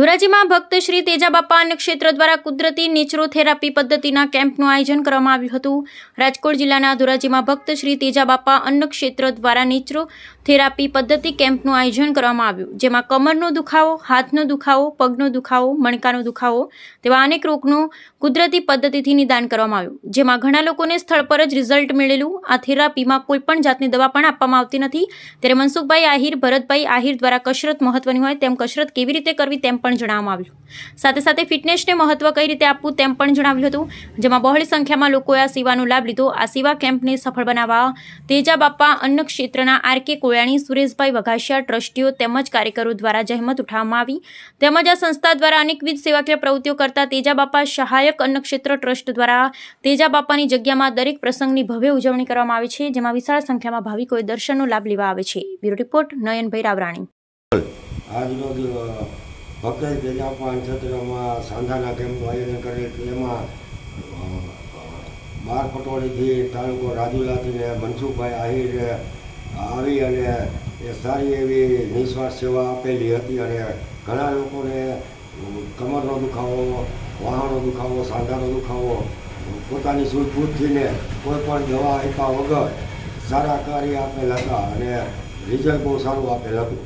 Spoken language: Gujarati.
ધોરાજીમાં ભક્ત શ્રી તેજાબાપા ક્ષેત્ર દ્વારા કુદરતી નેચરોથેરાપી પદ્ધતિના કેમ્પનું આયોજન કરવામાં આવ્યું હતું. રાજકોટ જિલ્લાના ધોરાજીમાં ભક્ત શ્રી તેજાબાપા ક્ષેત્ર દ્વારા નેચરોથેરાપી પદ્ધતિ કેમ્પનું આયોજન કરવામાં આવ્યું, જેમાં કમરનો દુખાવો, હાથનો દુખાવો, પગનો દુખાવો, મણકાનો દુખાવો તેવા અનેક રોગનું કુદરતી પદ્ધતિથી નિદાન કરવામાં આવ્યું. જેમાં ઘણા લોકોને સ્થળ પર જ રિઝલ્ટ મળેલું. આ થેરાપીમાં કોઈપણ જાતની દવા પણ આપવામાં આવતી નથી. ત્યારે મનસુખભાઈ આહિર, ભરતભાઈ આહિર દ્વારા કસરત મહત્વની હોય તેમ કસરત કેવી રીતે કરવી તેમ પણ જણાવવામાં આવ્યું સાથે સાથે ફિટનેસને મહત્વ કઈ રીતે આપવું તેમ પણ જણાવ્યું હતું. જેમાં બહોળી સંખ્યામાં લોકોએ આ સેવાનો લાભ લીધો. આ સેવા કેમ્પને સફળ બનાવવા તેજા બાપા અન્ન ક્ષેત્રના આર કે કોયાણી, સુરેશભાઈ વઘાસિયા, ટ્રસ્ટીઓ તેમજ કાર્યકરો દ્વારા જહેમત ઉઠાવવામાં આવી. તેમજ આ સંસ્થા દ્વારા અનેકવિધ સેવાકીય પ્રવૃત્તિઓ કરતા તેજા બાપા સહાયક અન્ન ક્ષેત્ર ટ્રસ્ટ દ્વારા તેજા બાપાની જગ્યામાં દરેક પ્રસંગની ભવ્ય ઉજવણી કરવામાં આવે છે, જેમાં વિશાળ સંખ્યામાં ભાવિકોએ દર્શનનો લાભ લેવા આવે છે. Bureau report Nayanbhai Ravrani. ભક્ત તેજાપાન ક્ષેત્રમાં સાંધાના કેમ્પનું આયોજન કરેલ એમાં બાર પટોળીથી તાલુકો રાજુલાથી ને મનસુખભાઈ આહિર આવી અને એ સારી એવી નિસ્વાર્થ સેવા આપેલી હતી અને ઘણા લોકોને કમરનો દુખાવો વાહનો દુખાવો, સાંધાનો દુખાવો, પોતાની સૂઝબૂઝથીને કોઈ પણ દવા આપ્યા વગર સારા કાર્ય આપેલા હતા અને રિઝલ્ટ બહુ સારું આપેલ હતું.